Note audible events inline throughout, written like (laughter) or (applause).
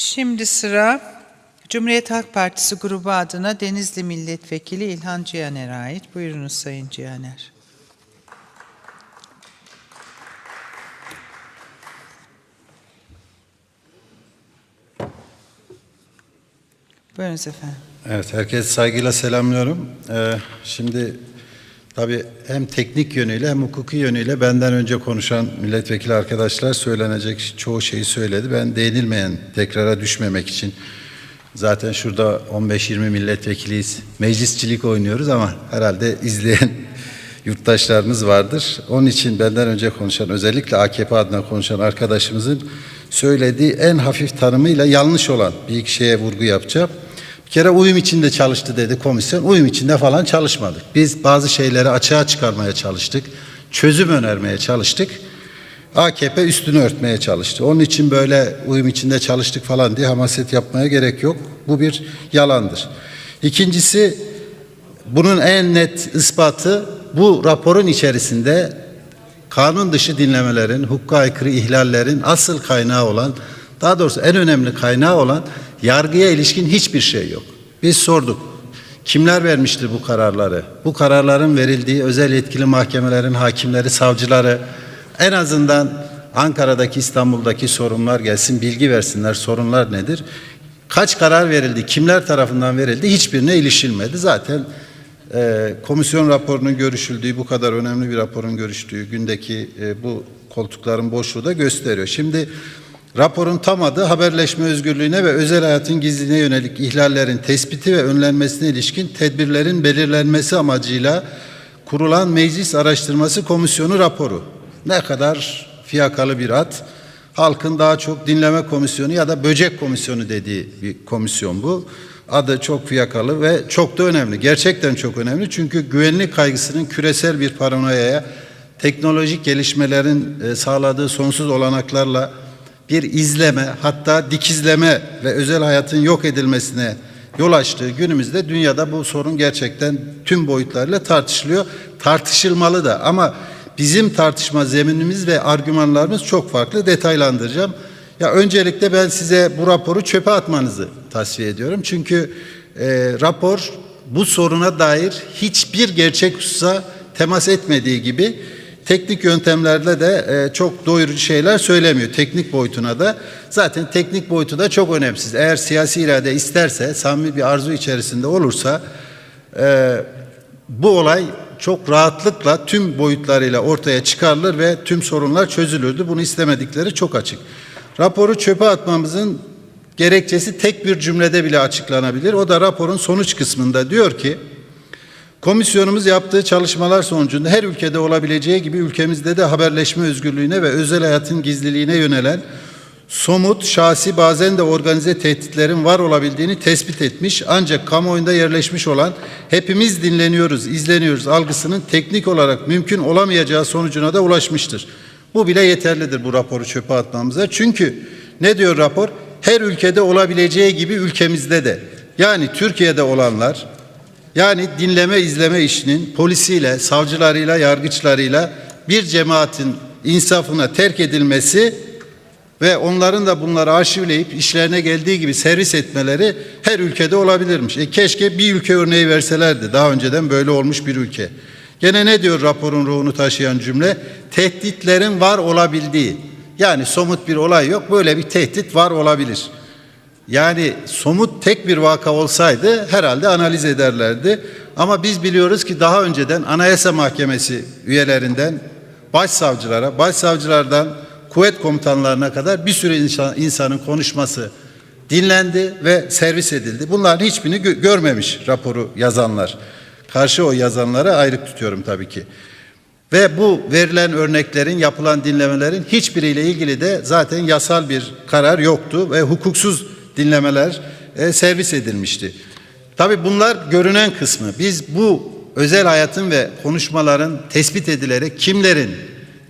Şimdi sıra Cumhuriyet Halk Partisi grubu adına Denizli Milletvekili İlhan Cihaner'e ait. Buyurunuz Sayın Cihaner. Buyurunuz efendim. Evet, herkes saygıyla selamlıyorum. Ee, şimdi tabii hem teknik yönüyle hem hukuki yönüyle benden önce konuşan milletvekili arkadaşlar söylenecek çoğu şeyi söyledi. Ben değinilmeyen tekrara düşmemek için zaten şurada 15-20 milletvekiliyiz. Meclisçilik oynuyoruz ama herhalde izleyen (laughs) yurttaşlarımız vardır. Onun için benden önce konuşan özellikle AKP adına konuşan arkadaşımızın söylediği en hafif tanımıyla yanlış olan bir iki şeye vurgu yapacağım. Kere uyum içinde çalıştı dedi komisyon. Uyum içinde falan çalışmadık. Biz bazı şeyleri açığa çıkarmaya çalıştık. Çözüm önermeye çalıştık. AKP üstünü örtmeye çalıştı. Onun için böyle uyum içinde çalıştık falan diye hamaset yapmaya gerek yok. Bu bir yalandır. İkincisi bunun en net ispatı bu raporun içerisinde kanun dışı dinlemelerin, hukuka aykırı ihlallerin asıl kaynağı olan, daha doğrusu en önemli kaynağı olan yargıya ilişkin hiçbir şey yok. Biz sorduk. Kimler vermiştir bu kararları? Bu kararların verildiği özel yetkili mahkemelerin hakimleri, savcıları en azından Ankara'daki, İstanbul'daki sorunlar gelsin, bilgi versinler. Sorunlar nedir? Kaç karar verildi, kimler tarafından verildi hiçbirine ilişilmedi. Zaten e, komisyon raporunun görüşüldüğü, bu kadar önemli bir raporun görüştüğü gündeki e, bu koltukların boşluğu da gösteriyor. Şimdi raporun tam adı haberleşme özgürlüğüne ve özel hayatın gizliliğine yönelik ihlallerin tespiti ve önlenmesine ilişkin tedbirlerin belirlenmesi amacıyla kurulan Meclis Araştırması Komisyonu raporu. Ne kadar fiyakalı bir ad. Halkın daha çok dinleme komisyonu ya da böcek komisyonu dediği bir komisyon bu. Adı çok fiyakalı ve çok da önemli. Gerçekten çok önemli. Çünkü güvenlik kaygısının küresel bir paranoyaya, teknolojik gelişmelerin e, sağladığı sonsuz olanaklarla bir izleme, hatta dikizleme ve özel hayatın yok edilmesine yol açtığı günümüzde dünyada bu sorun gerçekten tüm boyutlarıyla tartışılıyor. Tartışılmalı da ama bizim tartışma zeminimiz ve argümanlarımız çok farklı. Detaylandıracağım. Ya öncelikle ben size bu raporu çöpe atmanızı tavsiye ediyorum. Çünkü e, rapor bu soruna dair hiçbir gerçek hususa temas etmediği gibi teknik yöntemlerle de e, çok doyurucu şeyler söylemiyor. Teknik boyutuna da zaten teknik boyutu da çok önemsiz. Eğer siyasi irade isterse, samimi bir arzu içerisinde olursa e, bu olay çok rahatlıkla tüm boyutlarıyla ortaya çıkarılır ve tüm sorunlar çözülürdü. Bunu istemedikleri çok açık. Raporu çöpe atmamızın gerekçesi tek bir cümlede bile açıklanabilir. O da raporun sonuç kısmında diyor ki, Komisyonumuz yaptığı çalışmalar sonucunda her ülkede olabileceği gibi ülkemizde de haberleşme özgürlüğüne ve özel hayatın gizliliğine yönelen somut, şahsi bazen de organize tehditlerin var olabildiğini tespit etmiş ancak kamuoyunda yerleşmiş olan hepimiz dinleniyoruz, izleniyoruz algısının teknik olarak mümkün olamayacağı sonucuna da ulaşmıştır. Bu bile yeterlidir bu raporu çöpe atmamıza. Çünkü ne diyor rapor? Her ülkede olabileceği gibi ülkemizde de. Yani Türkiye'de olanlar, yani dinleme izleme işinin polisiyle, savcılarıyla, yargıçlarıyla bir cemaatin insafına terk edilmesi ve onların da bunları arşivleyip işlerine geldiği gibi servis etmeleri her ülkede olabilirmiş. E keşke bir ülke örneği verselerdi. Daha önceden böyle olmuş bir ülke. Gene ne diyor raporun ruhunu taşıyan cümle? Tehditlerin var olabildiği. Yani somut bir olay yok. Böyle bir tehdit var olabilir. Yani somut tek bir vaka olsaydı herhalde analiz ederlerdi. Ama biz biliyoruz ki daha önceden Anayasa Mahkemesi üyelerinden başsavcılara, başsavcılardan kuvvet komutanlarına kadar bir sürü insan, insanın konuşması dinlendi ve servis edildi. Bunların hiçbirini gö- görmemiş raporu yazanlar. Karşı o yazanlara ayrık tutuyorum tabii ki. Ve bu verilen örneklerin, yapılan dinlemelerin hiçbiriyle ilgili de zaten yasal bir karar yoktu ve hukuksuz dinlemeler e, servis edilmişti. Tabii bunlar görünen kısmı. Biz bu özel hayatın ve konuşmaların tespit edilerek kimlerin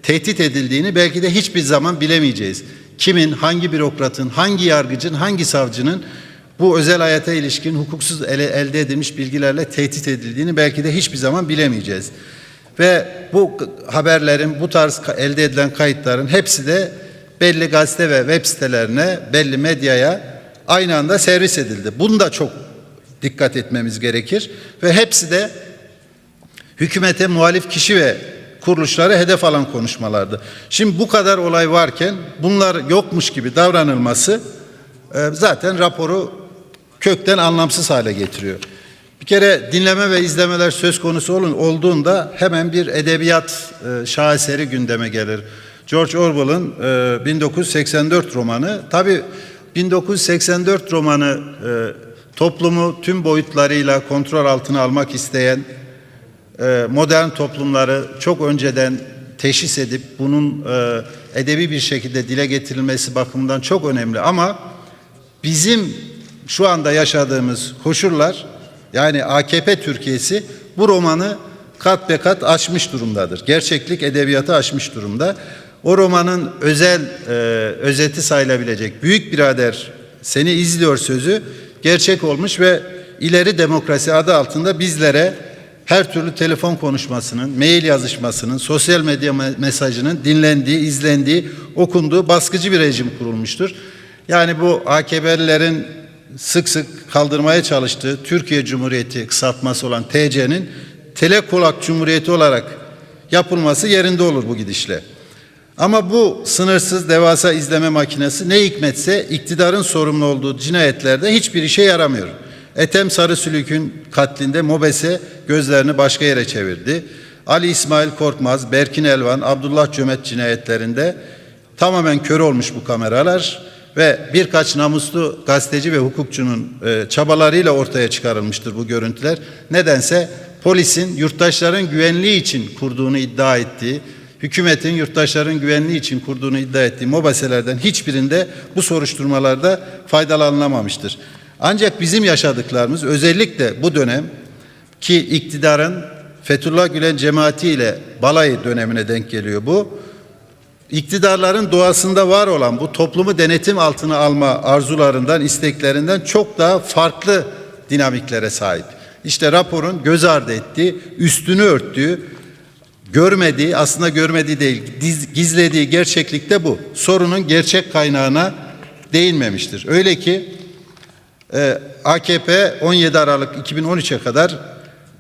tehdit edildiğini belki de hiçbir zaman bilemeyeceğiz. Kimin, hangi bürokratın, hangi yargıcın, hangi savcının bu özel hayata ilişkin hukuksuz ele, elde edilmiş bilgilerle tehdit edildiğini belki de hiçbir zaman bilemeyeceğiz. Ve bu haberlerin, bu tarz elde edilen kayıtların hepsi de belli gazete ve web sitelerine, belli medyaya aynı anda servis edildi. Bunu da çok dikkat etmemiz gerekir ve hepsi de hükümete muhalif kişi ve kuruluşları hedef alan konuşmalardı. Şimdi bu kadar olay varken bunlar yokmuş gibi davranılması e, zaten raporu kökten anlamsız hale getiriyor. Bir kere dinleme ve izlemeler söz konusu olun, olduğunda hemen bir edebiyat e, şaheseri gündeme gelir. George Orwell'ın e, 1984 romanı. Tabii 1984 romanı e, toplumu tüm boyutlarıyla kontrol altına almak isteyen e, modern toplumları çok önceden teşhis edip bunun e, edebi bir şekilde dile getirilmesi bakımından çok önemli ama bizim şu anda yaşadığımız koşullar yani AKP Türkiye'si bu romanı kat be kat aşmış durumdadır. Gerçeklik edebiyatı aşmış durumda. O romanın özel e, özeti sayılabilecek Büyük Birader seni izliyor sözü gerçek olmuş ve ileri demokrasi adı altında bizlere her türlü telefon konuşmasının, mail yazışmasının, sosyal medya me- mesajının dinlendiği, izlendiği, okunduğu baskıcı bir rejim kurulmuştur. Yani bu AKP'lilerin sık sık kaldırmaya çalıştığı Türkiye Cumhuriyeti kısaltması olan TC'nin Telekolak Cumhuriyeti olarak yapılması yerinde olur bu gidişle. Ama bu sınırsız devasa izleme makinesi ne hikmetse iktidarın sorumlu olduğu cinayetlerde hiçbir işe yaramıyor. Ethem Sarısülük'ün katlinde MOBESE gözlerini başka yere çevirdi. Ali İsmail Korkmaz, Berkin Elvan, Abdullah Cömert cinayetlerinde tamamen kör olmuş bu kameralar ve birkaç namuslu gazeteci ve hukukçunun e, çabalarıyla ortaya çıkarılmıştır bu görüntüler. Nedense polisin yurttaşların güvenliği için kurduğunu iddia ettiği, hükümetin yurttaşların güvenliği için kurduğunu iddia ettiği mobaselerden hiçbirinde bu soruşturmalarda faydalanılamamıştır. Ancak bizim yaşadıklarımız özellikle bu dönem ki iktidarın Fethullah Gülen cemaatiyle balayı dönemine denk geliyor bu. İktidarların doğasında var olan bu toplumu denetim altına alma arzularından, isteklerinden çok daha farklı dinamiklere sahip. İşte raporun göz ardı ettiği, üstünü örttüğü, görmediği, aslında görmediği değil, gizlediği gerçeklikte bu. Sorunun gerçek kaynağına değinmemiştir. Öyle ki e, AKP 17 Aralık 2013'e kadar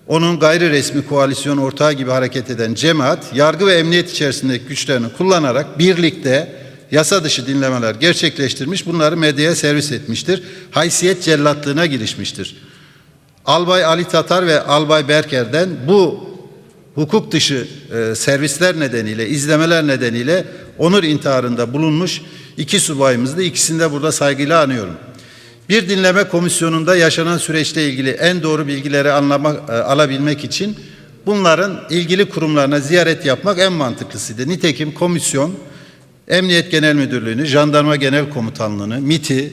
onun gayri resmi koalisyon ortağı gibi hareket eden cemaat yargı ve emniyet içerisindeki güçlerini kullanarak birlikte yasa dışı dinlemeler gerçekleştirmiş, bunları medyaya servis etmiştir. Haysiyet cellatlığına girişmiştir. Albay Ali Tatar ve Albay Berker'den bu hukuk dışı e, servisler nedeniyle, izlemeler nedeniyle onur intiharında bulunmuş iki subayımızdı. İkisini de burada saygıyla anıyorum. Bir dinleme komisyonunda yaşanan süreçle ilgili en doğru bilgileri anlamak, e, alabilmek için bunların ilgili kurumlarına ziyaret yapmak en mantıklısıydı. Nitekim komisyon Emniyet Genel Müdürlüğü'nü, Jandarma Genel Komutanlığı'nı, MIT'i,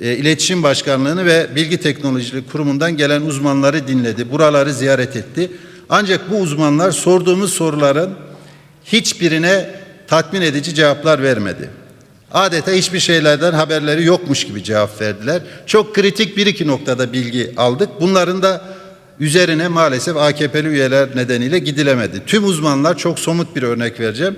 e, İletişim Başkanlığı'nı ve Bilgi Teknolojileri Kurumu'ndan gelen uzmanları dinledi. Buraları ziyaret etti. Ancak bu uzmanlar sorduğumuz soruların hiçbirine tatmin edici cevaplar vermedi. Adeta hiçbir şeylerden haberleri yokmuş gibi cevap verdiler. Çok kritik bir iki noktada bilgi aldık. Bunların da üzerine maalesef AKP'li üyeler nedeniyle gidilemedi. Tüm uzmanlar çok somut bir örnek vereceğim.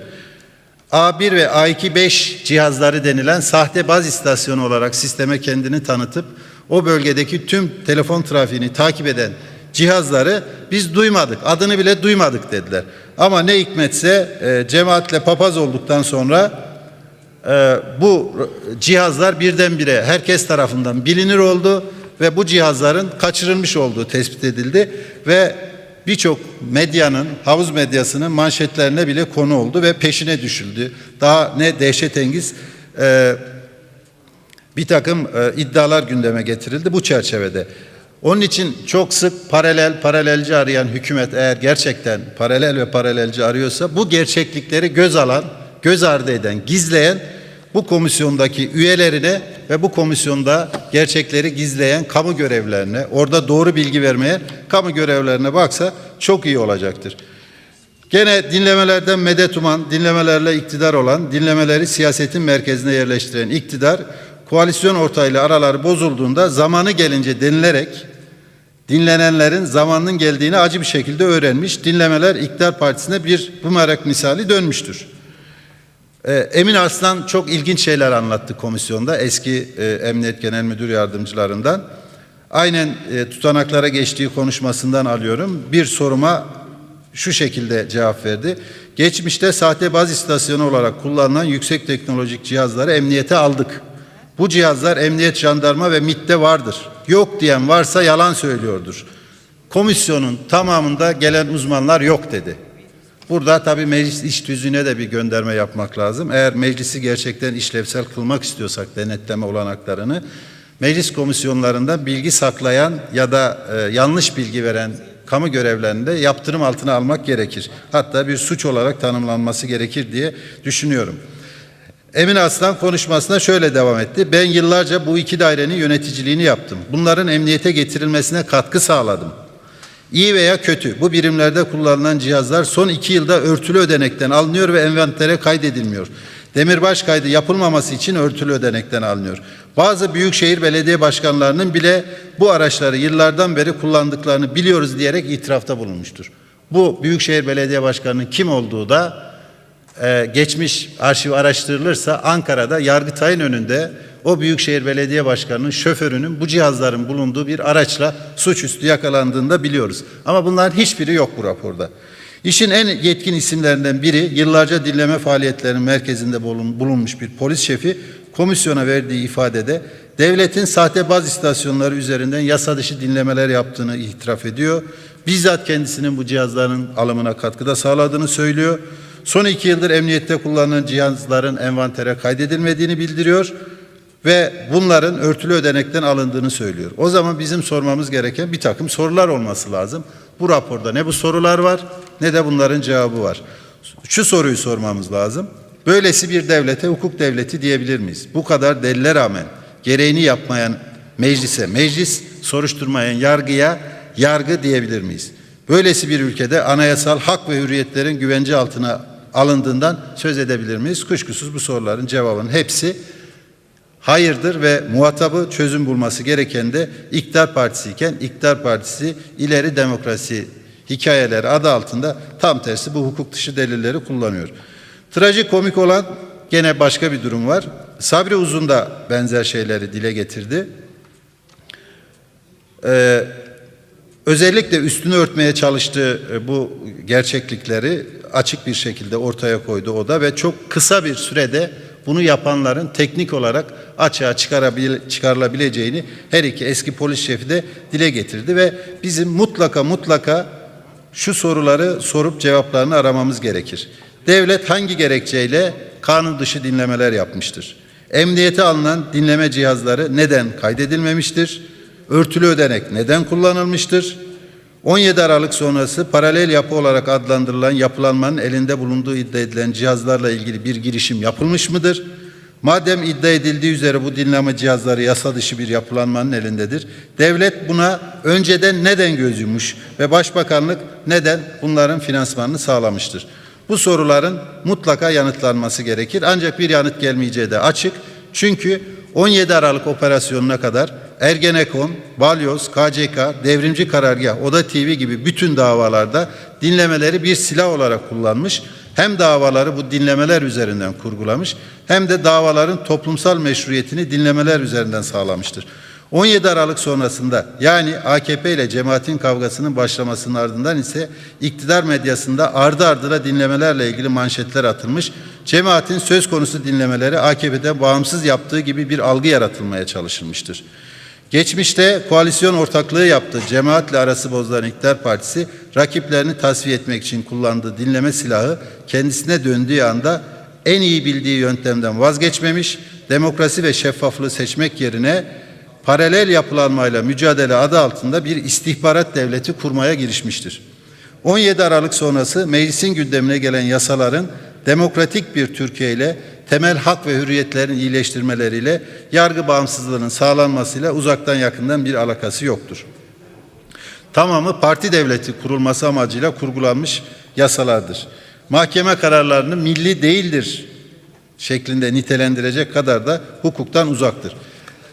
A1 ve A2-5 cihazları denilen sahte baz istasyonu olarak sisteme kendini tanıtıp o bölgedeki tüm telefon trafiğini takip eden cihazları biz duymadık, adını bile duymadık dediler. Ama ne hikmetse e, cemaatle papaz olduktan sonra e, bu cihazlar birdenbire herkes tarafından bilinir oldu ve bu cihazların kaçırılmış olduğu tespit edildi ve birçok medyanın, havuz medyasının manşetlerine bile konu oldu ve peşine düşüldü. Daha ne dehşetengiz e, bir takım e, iddialar gündeme getirildi bu çerçevede. Onun için çok sık paralel, paralelci arayan hükümet eğer gerçekten paralel ve paralelci arıyorsa bu gerçeklikleri göz alan, göz ardı eden, gizleyen bu komisyondaki üyelerine ve bu komisyonda gerçekleri gizleyen kamu görevlerine, orada doğru bilgi vermeyen kamu görevlerine baksa çok iyi olacaktır. Gene dinlemelerden medet uman, dinlemelerle iktidar olan, dinlemeleri siyasetin merkezine yerleştiren iktidar, koalisyon ortağıyla araları bozulduğunda zamanı gelince denilerek dinlenenlerin zamanının geldiğini acı bir şekilde öğrenmiş. Dinlemeler iktidar partisine bir bumerang misali dönmüştür. Ee, Emin Arslan çok ilginç şeyler anlattı komisyonda eski e, Emniyet Genel Müdür Yardımcılarından. Aynen e, tutanaklara geçtiği konuşmasından alıyorum. Bir soruma şu şekilde cevap verdi. Geçmişte sahte baz istasyonu olarak kullanılan yüksek teknolojik cihazları emniyete aldık. Bu cihazlar emniyet, jandarma ve MİT'te vardır. Yok diyen varsa yalan söylüyordur. Komisyonun tamamında gelen uzmanlar yok dedi. Burada tabii meclis iş tüzüğüne de bir gönderme yapmak lazım. Eğer meclisi gerçekten işlevsel kılmak istiyorsak denetleme olanaklarını meclis komisyonlarında bilgi saklayan ya da e, yanlış bilgi veren kamu görevlerinde yaptırım altına almak gerekir. Hatta bir suç olarak tanımlanması gerekir diye düşünüyorum. Emin Aslan konuşmasına şöyle devam etti. Ben yıllarca bu iki dairenin yöneticiliğini yaptım. Bunların emniyete getirilmesine katkı sağladım. İyi veya kötü bu birimlerde kullanılan cihazlar son iki yılda örtülü ödenekten alınıyor ve envantere kaydedilmiyor. Demirbaş kaydı yapılmaması için örtülü ödenekten alınıyor. Bazı büyükşehir belediye başkanlarının bile bu araçları yıllardan beri kullandıklarını biliyoruz diyerek itirafta bulunmuştur. Bu büyükşehir belediye başkanının kim olduğu da e, geçmiş arşiv araştırılırsa Ankara'da Yargıtay'ın önünde o Büyükşehir Belediye Başkanı'nın şoförünün bu cihazların bulunduğu bir araçla suçüstü yakalandığını da biliyoruz. Ama bunların hiçbiri yok bu raporda. İşin en yetkin isimlerinden biri yıllarca dinleme faaliyetlerinin merkezinde bulun- bulunmuş bir polis şefi komisyona verdiği ifadede devletin sahte baz istasyonları üzerinden yasa dışı dinlemeler yaptığını itiraf ediyor. Bizzat kendisinin bu cihazların alımına katkıda sağladığını söylüyor. Son iki yıldır emniyette kullanılan cihazların envantere kaydedilmediğini bildiriyor ve bunların örtülü ödenekten alındığını söylüyor. O zaman bizim sormamız gereken bir takım sorular olması lazım. Bu raporda ne bu sorular var ne de bunların cevabı var. Şu soruyu sormamız lazım. Böylesi bir devlete hukuk devleti diyebilir miyiz? Bu kadar delile rağmen gereğini yapmayan meclise, meclis soruşturmayan yargıya yargı diyebilir miyiz? Böylesi bir ülkede anayasal hak ve hürriyetlerin güvence altına alındığından söz edebilir miyiz? Kuşkusuz bu soruların cevabının hepsi hayırdır ve muhatabı çözüm bulması gereken de İktidar Partisi iken İktidar Partisi ileri demokrasi hikayeleri adı altında tam tersi bu hukuk dışı delilleri kullanıyor. Trajikomik olan gene başka bir durum var. Sabri Uzun da benzer şeyleri dile getirdi. Ee, özellikle üstünü örtmeye çalıştığı e, bu gerçeklikleri açık bir şekilde ortaya koydu o da ve çok kısa bir sürede bunu yapanların teknik olarak açığa çıkarılabileceğini her iki eski polis şefi de dile getirdi ve bizim mutlaka mutlaka şu soruları sorup cevaplarını aramamız gerekir. Devlet hangi gerekçeyle kanun dışı dinlemeler yapmıştır? Emniyete alınan dinleme cihazları neden kaydedilmemiştir? Örtülü ödenek neden kullanılmıştır? 17 Aralık sonrası paralel yapı olarak adlandırılan yapılanmanın elinde bulunduğu iddia edilen cihazlarla ilgili bir girişim yapılmış mıdır? Madem iddia edildiği üzere bu dinleme cihazları yasa dışı bir yapılanmanın elindedir, devlet buna önceden neden göz yummuş ve başbakanlık neden bunların finansmanını sağlamıştır? Bu soruların mutlaka yanıtlanması gerekir ancak bir yanıt gelmeyeceği de açık. Çünkü 17 Aralık operasyonuna kadar Ergenekon, Balyoz, KCK, Devrimci Karargah, Oda TV gibi bütün davalarda dinlemeleri bir silah olarak kullanmış. Hem davaları bu dinlemeler üzerinden kurgulamış hem de davaların toplumsal meşruiyetini dinlemeler üzerinden sağlamıştır. 17 Aralık sonrasında yani AKP ile cemaatin kavgasının başlamasının ardından ise iktidar medyasında ardı ardına dinlemelerle ilgili manşetler atılmış. Cemaatin söz konusu dinlemeleri AKP'de bağımsız yaptığı gibi bir algı yaratılmaya çalışılmıştır. Geçmişte koalisyon ortaklığı yaptı. Cemaatle arası bozulan İktidar Partisi rakiplerini tasfiye etmek için kullandığı dinleme silahı kendisine döndüğü anda en iyi bildiği yöntemden vazgeçmemiş, demokrasi ve şeffaflığı seçmek yerine paralel yapılanmayla mücadele adı altında bir istihbarat devleti kurmaya girişmiştir. 17 Aralık sonrası meclisin gündemine gelen yasaların demokratik bir Türkiye ile temel hak ve hürriyetlerin iyileştirmeleriyle yargı bağımsızlığının sağlanmasıyla uzaktan yakından bir alakası yoktur. Tamamı parti devleti kurulması amacıyla kurgulanmış yasalardır. Mahkeme kararlarını milli değildir şeklinde nitelendirecek kadar da hukuktan uzaktır.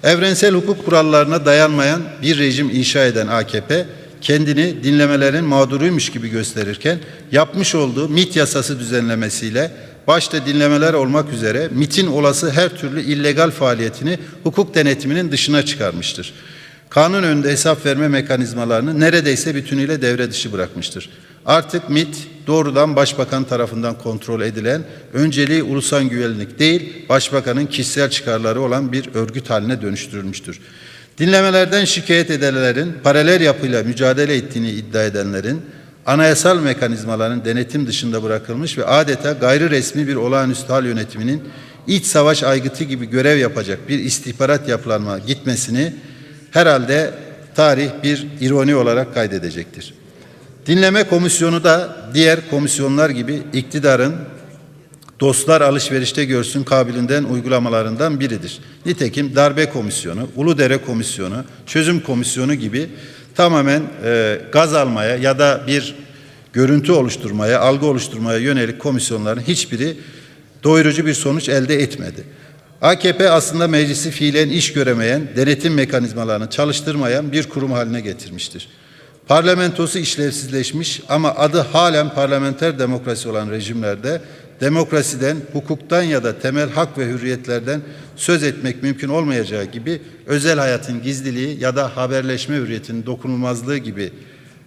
Evrensel hukuk kurallarına dayanmayan bir rejim inşa eden AKP kendini dinlemelerin mağduruymuş gibi gösterirken yapmış olduğu MIT yasası düzenlemesiyle başta dinlemeler olmak üzere MIT'in olası her türlü illegal faaliyetini hukuk denetiminin dışına çıkarmıştır. Kanun önünde hesap verme mekanizmalarını neredeyse bütünüyle devre dışı bırakmıştır. Artık MIT doğrudan başbakan tarafından kontrol edilen, önceliği ulusal güvenlik değil, başbakanın kişisel çıkarları olan bir örgüt haline dönüştürülmüştür. Dinlemelerden şikayet edenlerin paralel yapıyla mücadele ettiğini iddia edenlerin anayasal mekanizmaların denetim dışında bırakılmış ve adeta gayri resmi bir olağanüstü hal yönetiminin iç savaş aygıtı gibi görev yapacak bir istihbarat yapılanma gitmesini herhalde tarih bir ironi olarak kaydedecektir. Dinleme komisyonu da diğer komisyonlar gibi iktidarın dostlar alışverişte görsün kabilinden uygulamalarından biridir. Nitekim darbe komisyonu, Uludere komisyonu, çözüm komisyonu gibi tamamen e, gaz almaya ya da bir görüntü oluşturmaya, algı oluşturmaya yönelik komisyonların hiçbiri doyurucu bir sonuç elde etmedi. AKP aslında meclisi fiilen iş göremeyen, denetim mekanizmalarını çalıştırmayan bir kurum haline getirmiştir. Parlamentosu işlevsizleşmiş ama adı halen parlamenter demokrasi olan rejimlerde demokrasiden, hukuktan ya da temel hak ve hürriyetlerden söz etmek mümkün olmayacağı gibi özel hayatın gizliliği ya da haberleşme hürriyetinin dokunulmazlığı gibi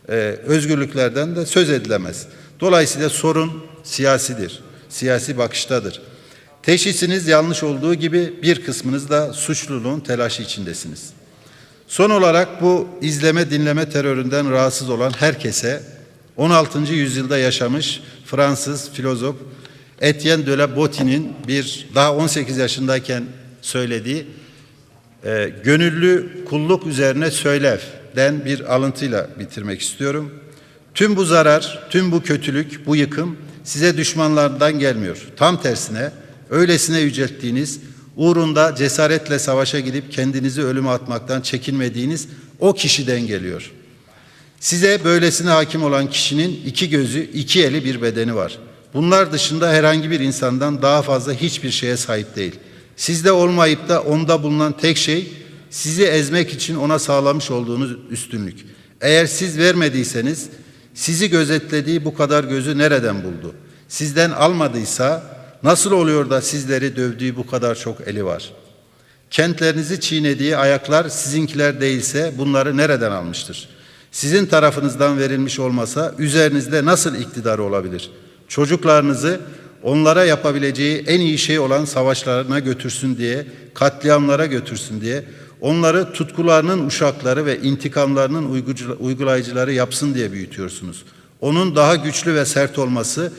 e, özgürlüklerden de söz edilemez. Dolayısıyla sorun siyasidir, siyasi bakıştadır. Teşhisiniz yanlış olduğu gibi bir kısmınız da suçluluğun telaşı içindesiniz. Son olarak bu izleme dinleme teröründen rahatsız olan herkese 16. yüzyılda yaşamış Fransız filozof Etienne de la Bottine'in bir daha 18 yaşındayken söylediği e, gönüllü kulluk üzerine söylevden bir alıntıyla bitirmek istiyorum. Tüm bu zarar, tüm bu kötülük, bu yıkım size düşmanlardan gelmiyor. Tam tersine öylesine yücelttiğiniz, uğrunda cesaretle savaşa gidip kendinizi ölüme atmaktan çekinmediğiniz o kişiden geliyor. Size böylesine hakim olan kişinin iki gözü, iki eli, bir bedeni var. Bunlar dışında herhangi bir insandan daha fazla hiçbir şeye sahip değil. Sizde olmayıp da onda bulunan tek şey sizi ezmek için ona sağlamış olduğunuz üstünlük. Eğer siz vermediyseniz sizi gözetlediği bu kadar gözü nereden buldu? Sizden almadıysa nasıl oluyor da sizleri dövdüğü bu kadar çok eli var? Kentlerinizi çiğnediği ayaklar sizinkiler değilse bunları nereden almıştır? Sizin tarafınızdan verilmiş olmasa üzerinizde nasıl iktidar olabilir? Çocuklarınızı onlara yapabileceği en iyi şey olan savaşlarına götürsün diye, katliamlara götürsün diye, onları tutkularının uşakları ve intikamlarının uygulayıcıları yapsın diye büyütüyorsunuz. Onun daha güçlü ve sert olması,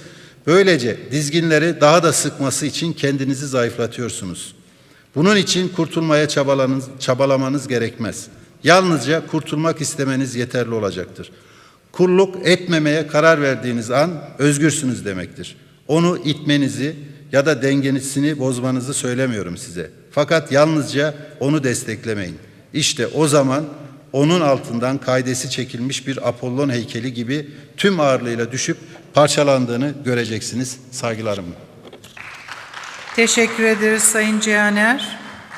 böylece dizginleri daha da sıkması için kendinizi zayıflatıyorsunuz. Bunun için kurtulmaya çabalanız, çabalamanız gerekmez. Yalnızca kurtulmak istemeniz yeterli olacaktır. Kulluk etmemeye karar verdiğiniz an özgürsünüz demektir. Onu itmenizi ya da dengenizini bozmanızı söylemiyorum size. Fakat yalnızca onu desteklemeyin. İşte o zaman onun altından kaidesi çekilmiş bir Apollon heykeli gibi tüm ağırlığıyla düşüp parçalandığını göreceksiniz saygılarımla. Teşekkür ederiz Sayın Cihaner.